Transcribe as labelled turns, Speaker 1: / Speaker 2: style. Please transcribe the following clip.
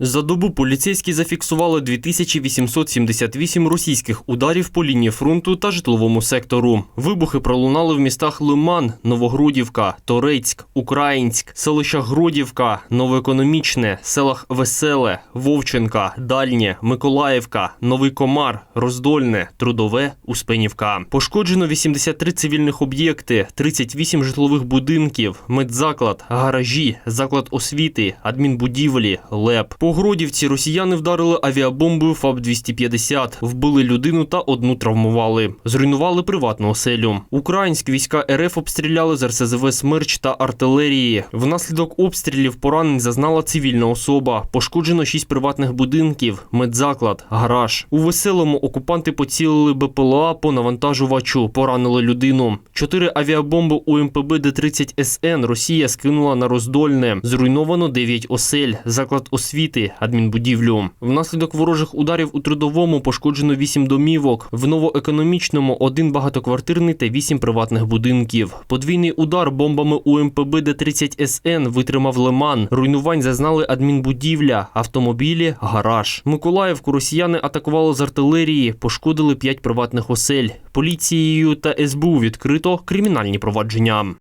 Speaker 1: За добу поліцейські зафіксували 2878 російських ударів по лінії фронту та житловому сектору. Вибухи пролунали в містах Лиман, Новогрудівка, Торецьк, Українськ, селища Гродівка, Новоекономічне, селах Веселе, Вовченка, Дальнє, Миколаївка, Новий Комар, Роздольне, Трудове, Успенівка. Пошкоджено 83 цивільних об'єкти, 38 житлових будинків, медзаклад, гаражі, заклад освіти, адмінбудівлі, ЛЕП. По Гродівці росіяни вдарили авіабомбою ФАБ-250, вбили людину та одну травмували. Зруйнували приватну оселю. Українські війська РФ обстріляли з РСЗВ «Смерч» та артилерії. Внаслідок обстрілів поранень зазнала цивільна особа. Пошкоджено шість приватних будинків, медзаклад, гараж. У веселому окупанти поцілили БПЛА по навантажувачу, поранили людину. Чотири авіабомби у МПБ Д-30 СН Росія скинула на роздольне. Зруйновано 9 осель, заклад освіти, адмінбудівлю. Внаслідок ворожих ударів у трудовому пошкоджено 8 домівок. В новоекономічному один багатоквартирний та 8 приватних будинків. Подвійний удар бомбами у МПБ Д-30 СН витримав Лиман. Руйнувань зазнали адмінбудівля, автомобілі, гараж. Миколаївку росіяни атакували з артилерії, пошкодили 5 приватних осель. Поліцією та СБУ відкрито кримінальні провадження.